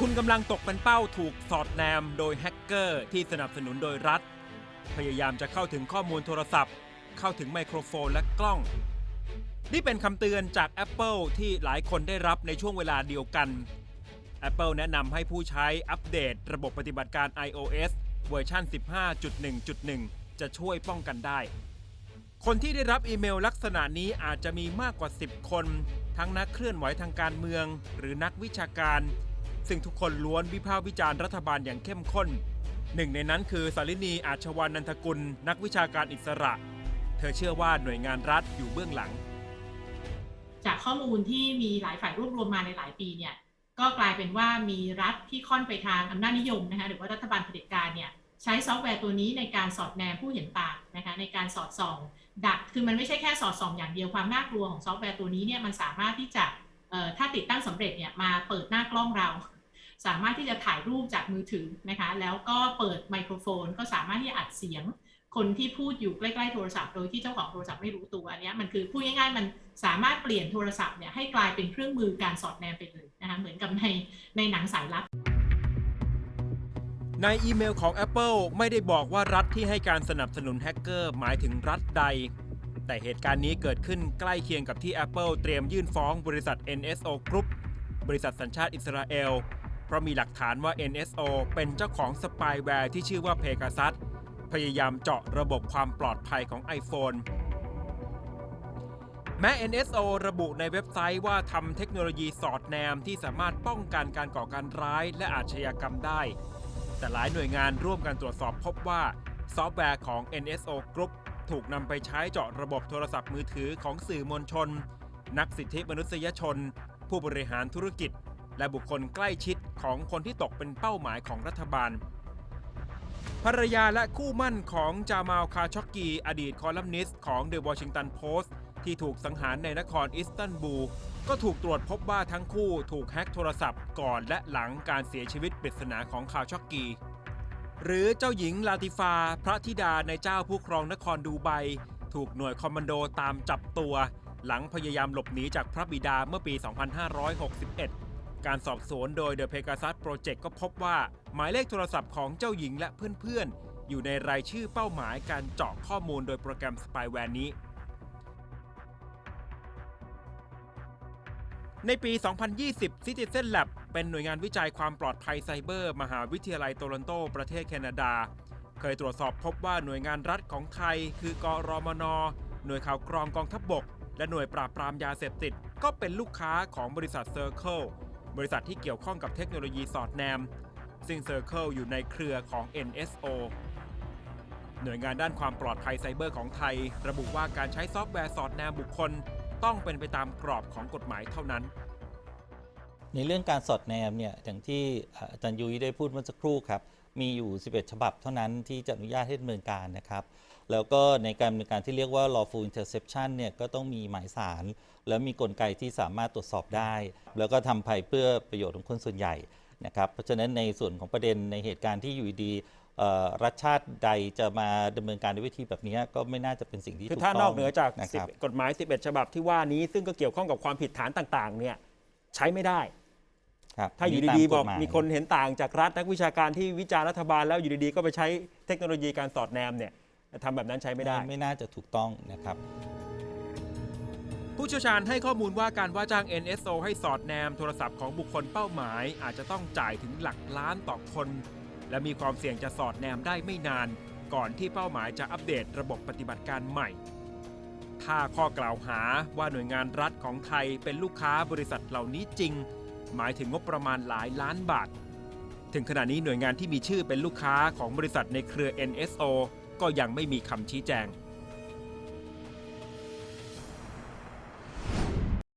คุณกำลังตกเป็นเป้าถูกสอดแนมโดยแฮกเกอร์ที่สนับสนุนโดยรัฐ พยายามจะเข้าถึงข้อมูลโทรศัพท์ เข้าถึงไมโครโฟนและกล้อง นี่เป็นคำเตือนจาก Apple ที่หลายคนได้รับในช่วงเวลาเดียวกัน Apple แนะนำให้ผู้ใช้อัปเดตระบบปฏิบัติการ iOS เวอร์ชัน15.1.1 จะช่วยป้องกันได้ คนที่ได้รับอีเมลลักษณะนี้อาจจะมีมากกว่า 10 คน ทั้งนักเคลื่อนไหวทางการเมือง หรือนักวิชาการ ซึ่งทุกคนล้วนวิพากษ์วิจารณ์รัฐบาลอย่างเข้มข้น หนึ่งในนั้นคือสารินีอาชวานันทกุล นักวิชาการอิสระ เธอเชื่อว่าหน่วยงานรัฐอยู่เบื้องหลัง จากข้อมูลที่มีหลายฝ่ายรวบรวมมาในหลายปีเนี่ยก็กลายเป็นว่ามีรัฐที่ค่อนไปทางอำนาจนิยมนะคะหรือว่ารัฐบาลเผด็จการเนี่ยใช้ซอฟต์แวร์ตัวนี้ในการสอดแนมผู้เห็นต่างนะคะในการสอดส่อง ดักคือมันไม่ใช่แค่สอดส่องอย่างเดียวความน่ากลัวของซอฟต์แวร์ตัวนี้เนี่ยมันสามารถที่จะถ้าติดตั้งสำเร็จเนี่ยมาเปิดหน้ากล้องเรา สามารถที่จะถ่ายรูปจากมือถือนะคะแล้วก็เปิดไมโครโฟน ก็สามารถที่อัดเสียงคนที่พูดอยู่ใกล้ๆโทรศัพท์โดยที่เจ้าของโทรศัพท์ไม่รู้ตัวอันนี้มันคือพูดง่ายๆ มันสามารถเปลี่ยนโทรศัพท์เนี่ยให้กลายเป็นเครื่องมือการสอดแนมไปเลยนะคะเหมือนกับในในหนังสายลับ ในอีเมลของ Apple ไม่ได้บอกว่ารัฐที่ให้การสนับสนุนแฮกเกอร์หมายถึงรัฐใด แต่เหตุการณ์นี้เกิดขึ้นใกล้เคียงกับที่ Apple เตรียมยื่นฟ้องบริษัท NSO Group บริษัทสัญชาติอิสราเอล เพราะมีหลักฐานว่า NSO เป็นเจ้าของสปายแวร์ที่ชื่อว่า Pegasus พยายามเจาะระบบความปลอดภัยของ iPhone แม้ NSO ระบุในเว็บไซต์ว่าทำเทคโนโลยีสอดแนมที่สามารถป้องกันการก่อการร้ายและอาชญากรรมได้ แต่หลายหน่วยงานร่วมกันตรวจสอบพบว่า ซอฟต์แวร์ของ NSO Group ถูกนำไปใช้เจาะระบบโทรศัพท์มือถือของสื่อมวลชน นักสิทธิมนุษยชน ผู้บริหารธุรกิจ และบุคคลใกล้ชิดของคนที่ตกเป็นเป้าหมายของรัฐบาล ภรรยาและคู่มั่นของจามาลคาช็อกกี อดีตคอลัมนิสต์ของ The Washington Post ที่ถูกสังหารในนครอิสตันบูลก็ถูกตรวจพบว่าทั้งคู่ถูกแฮ็กโทรศัพท์ก่อนและหลังการเสียชีวิตปริศนาของคาช็อกกี หรือเจ้าหญิงลาติฟา พระธิดาในเจ้าผู้ครองนครดูไบ ถูกหน่วยคอมมานโดตามจับตัว หลังพยายามหลบหนีจากพระบิดาเมื่อปี 2561 การสอบสวนโดย The Pegasus Project ก็พบว่า หมายเลขโทรศัพท์ของเจ้าหญิงและเพื่อนๆ อยู่ในรายชื่อเป้าหมายการเจาะข้อมูลโดยโปรแกรมสปายแวร์นี้ ในปี 2020 Citizen Lab เป็นหน่วยงานวิจัยความปลอดภัยไซเบอร์ มหาวิทยาลัยโตลอนโตประเทศแคนาดา เคยตรวจสอบพบว่าหน่วยงานรัฐของไทย คือกรมนหน่วยข่าวกรองกองทัพบบก และหน่วยปราบปรามยาเสพติด ก็เป็นลูกค้าของบริษัท Circle บริษัทที่เกี่ยวข้องกับเทคโนโลยีสอดแนม ซึ่ง Circle อยู่ในเครือของ NSO หน่วยงานด้านความปลอดภัยไซเบอร์ของไทย ระบุว่าการใช้ซอฟต์แวร์สอดแนมบุคคล ต้องเป็นไปตามกรอบของกฎหมายเท่านั้น ในเรื่องการสอดแนมเนี่ยอย่างที่อาจารย์ยุ้ยได้พูดเมื่อสักครู่ครับ มีอยู่ 11 ฉบับเท่านั้นที่จะอนุญาตให้ดำเนินการนะครับ แล้วก็ในการดำเนินการที่เรียกว่า lawful interception เนี่ยก็ต้องมีหมายสาร แล้วมีกลไกที่สามารถตรวจสอบได้ แล้วก็ทำภายเพื่อประโยชน์ของคนส่วนใหญ่นะครับ เพราะฉะนั้นในส่วนของประเด็นในเหตุการณ์ที่อยู่ดีๆเอ่อรัฐชาติใดจะมาดำเนินการด้วยวิธีแบบนี้ก็ไม่น่าจะเป็นสิ่งที่คือถูกถ้าต้งนอกเหนือจากนะครับ10กฎหมาย 11 ฉบับที่ว่านี้ ซึ่งก็เกี่ยวข้องกับความผิดฐานต่างๆเนี่ยใช้ไม่ได้ ครับถ้าอยู่ตมดีๆบอกฎหายมีคนเห็นต่างจากรัฐนักวิชาการที่วิจารณ์รัฐบาลแล้วอยู่ดีๆก็ไปใช้เทคโนโลยีการสอดแนมเนี่ยทำแบบนั้นใช้ไม่ได้ ไม่น่าจะถูกต้องนะครับผู้เชี่ยวชาญให้ข้อมูลว่าการว่าจ้าง NSO ให้สอดแนมโทรศัพท์ของบุคคลเป้าหมาย อาจจะต้องจ่ายถึงหลักล้านต่อคน และมีความเสี่ยงจะสอดแนมได้ไม่นาน ก่อนที่เป้าหมายจะอัปเดตระบบปฏิบัติการใหม่ ถ้าข้อกล่าวหาว่าหน่วยงานรัฐของไทยเป็นลูกค้าบริษัทเหล่านี้จริง หมายถึงงบประมาณหลายล้านบาท ถึงขณะนี้หน่วยงานที่มีชื่อเป็นลูกค้าของบริษัทในเครือ NSO ก็ยังไม่มีคำชี้แจง